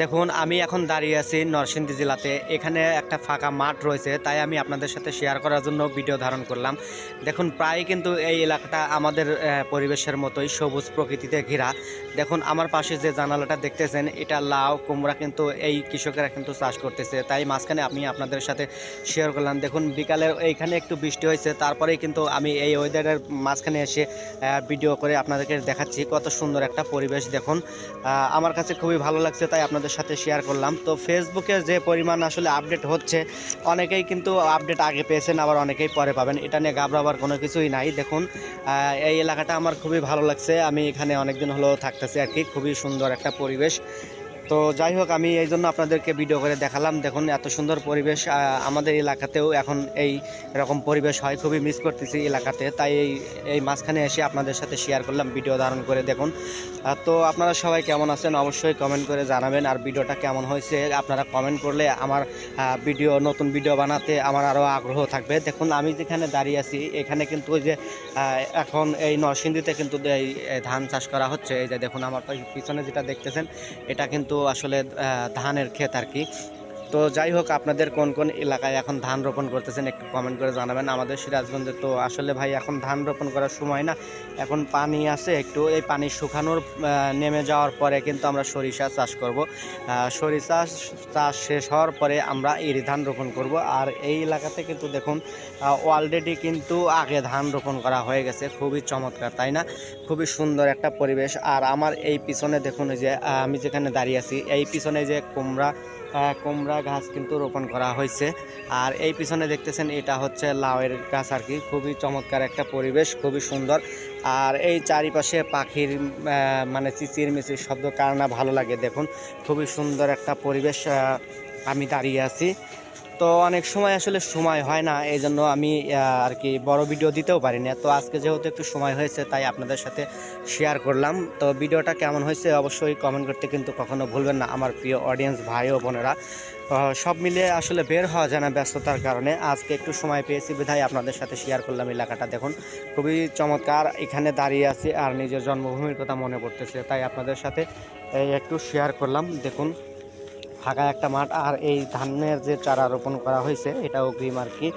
দেখুন, আমি এখন দাঁড়িয়ে আছি নরসিংদী জেলাতে। এখানে একটা ফাঁকা মাঠ রয়েছে, তাই আমি আপনাদের সাথে শেয়ার করার জন্য ভিডিও ধারণ করলাম। দেখুন প্রায় কিন্তু এই এলাকাটা আমাদের পরিবেশের মতোই সবুজ প্রকৃতিতে ঘেরা। দেখুন, আমার পাশে যে জানালাটা দেখতেছেন, এটা লাউ, কুমড়া কিন্তু এই কৃষকেরা কিন্তু চাষ করতেছে। তাই মাঝখানে আমি আপনাদের সাথে শেয়ার করলাম। দেখুন, বিকালে এইখানে একটু বৃষ্টি হয়েছে, তারপরেই কিন্তু আমি এই ওয়েদারের মাঝখানে এসে ভিডিও করে আপনাদেরকে দেখাচ্ছি। কত সুন্দর একটা পরিবেশ, দেখুন। আমার কাছে খুবই ভালো লাগছে, তাই আপনাদের সাথে শেয়ার করলাম। তো ফেসবুকে যে পরিমাণ আসলে আপডেট হচ্ছে, অনেকেই কিন্তু আপডেট আগে পেয়েছেন, আবার অনেকেই পরে পাবেন। এটা নিয়ে ঘাবড়াবার কোনো কিছুই নাই। দেখুন এই এলাকাটা আমার খুবই ভালো লাগছে। আমি এখানে অনেকদিন হলো থাকতেছি আর কি। খুবই সুন্দর একটা পরিবেশ। তো যাই হোক, আমি এই জন্য আপনাদেরকে ভিডিও করে দেখালাম। দেখুন, এত সুন্দর পরিবেশ আমাদের এলাকাতেও এখন এই এরকম পরিবেশ হয়। খুবই মিস করতেছি এলাকাতে। তাই এই এই মাঝখানে এসে আপনাদের সাথে শেয়ার করলাম ভিডিও ধারণ করে দেখুন। তো আপনারা সবাই কেমন আছেন? অবশ্যই কমেন্ট করে জানাবেন। আর ভিডিওটা কেমন হয়েছে, আপনারা কমেন্ট করলে আমার ভিডিও নতুন ভিডিও বানাতে আমার আরও আগ্রহ থাকবে। দেখুন, আমি যেখানে দাঁড়িয়ে আছি, এখানে কিন্তু যে এখন এই নরসিংদীতে কিন্তু এই ধান চাষ করা হচ্ছে। এই যে দেখুন, আমার পিছনে যেটা দেখতেছেন, এটা কিন্তু আসলে ধানের ক্ষেত আর কি তো যাই হোক, আপনাদের কোন কোন এলাকায় এখন ধান রোপণ করতেছেন একটু কমেন্ট করে জানাবেন। আমাদের সিরাজগঞ্জে তো আসলে ভাই এখন ধান রোপণ করার সময় না, এখন পানি আছে একটু, এই পানি শুকানোর নেমে যাওয়ার পরে কিন্তু আমরা সরিষা চাষ করব। সরিষা চাষ শেষ হওয়ার পরে আমরা এরি ধান রোপণ করব। আর এই এলাকাতে কিন্তু দেখুন অলরেডি কিন্তু আগে ধান রোপণ করা হয়ে গেছে। খুবই চমৎকার, তাই না? খুবই সুন্দর একটা পরিবেশ। আর আমার এই পিছনে দেখুন যে আমি যেখানে দাঁড়িয়ে আছি, এই পিছনে যে কুমড়া কুমড়া গাছ কিন্তু রোপণ করা হয়েছে। আর এই পিছনে দেখতেছেন এটা হচ্ছে লাউয়ের গাছ আর কি। খুবই চমৎকার একটা পরিবেশ, খুবই সুন্দর। আর এই চারিপাশে পাখির মানে চিচির মিচির শব্দ কার না ভালো লাগে দেখুন। খুবই সুন্দর একটা পরিবেশ আমি দাঁড়িয়ে আছি। তো অনেক সময় আসলে সময় হয় না এই জন্য আমি আর কি বড় ভিডিও দিতেও পারি না। তো আজকে যেহেতু একটু সময় হয়েছে, তাই আপনাদের সাথে শেয়ার করলাম। তো ভিডিওটা কেমন হয়েছে অবশ্যই কমেন্ট করতে কিন্তু কখনো ভুলবেন না, আমার প্রিয় অডিয়েন্স ভাই ও বোনেরা। সব মিলিয়ে আসলে বের হওয়া যায় না ব্যস্ততার কারণে। আজকে একটু সময় পেয়েছি বিধায় আপনাদের সাথে শেয়ার করলাম এলাকাটা। দেখুন, খুবই চমৎকার, এখানে দাঁড়িয়ে আছি আর নিজের জন্মভূমির কথা মনে পড়তেছে। তাই আপনাদের সাথে একটু শেয়ার করলাম। দেখুন ফাঁকা একটা মাঠ, আর এই ধানের যে চারা রোপণ করা হয়েছে, এটা অগ্রিম আর কি।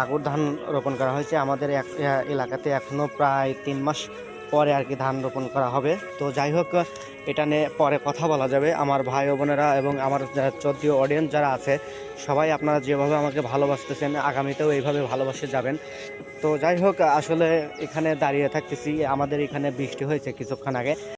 আগুর ধান রোপণ করা হয়েছে। আমাদের এক এলাকাতে এখনও প্রায় তিন মাস পরে আর কি ধান রোপণ করা হবে। তো যাই হোক, এটা নিয়ে পরে কথা বলা যাবে। আমার ভাই বোনেরা এবং আমার চোদ্দীয় অডিয়েন্স যারা আছে, সবাই আপনারা যেভাবে আমাকে ভালোবাসতেছেন, আগামীতেও এইভাবে ভালোবাসে যাবেন। তো যাই হোক, আসলে এখানে দাঁড়িয়ে থাকতেছি। আমাদের এখানে বৃষ্টি হয়েছে কিছুক্ষণ আগে।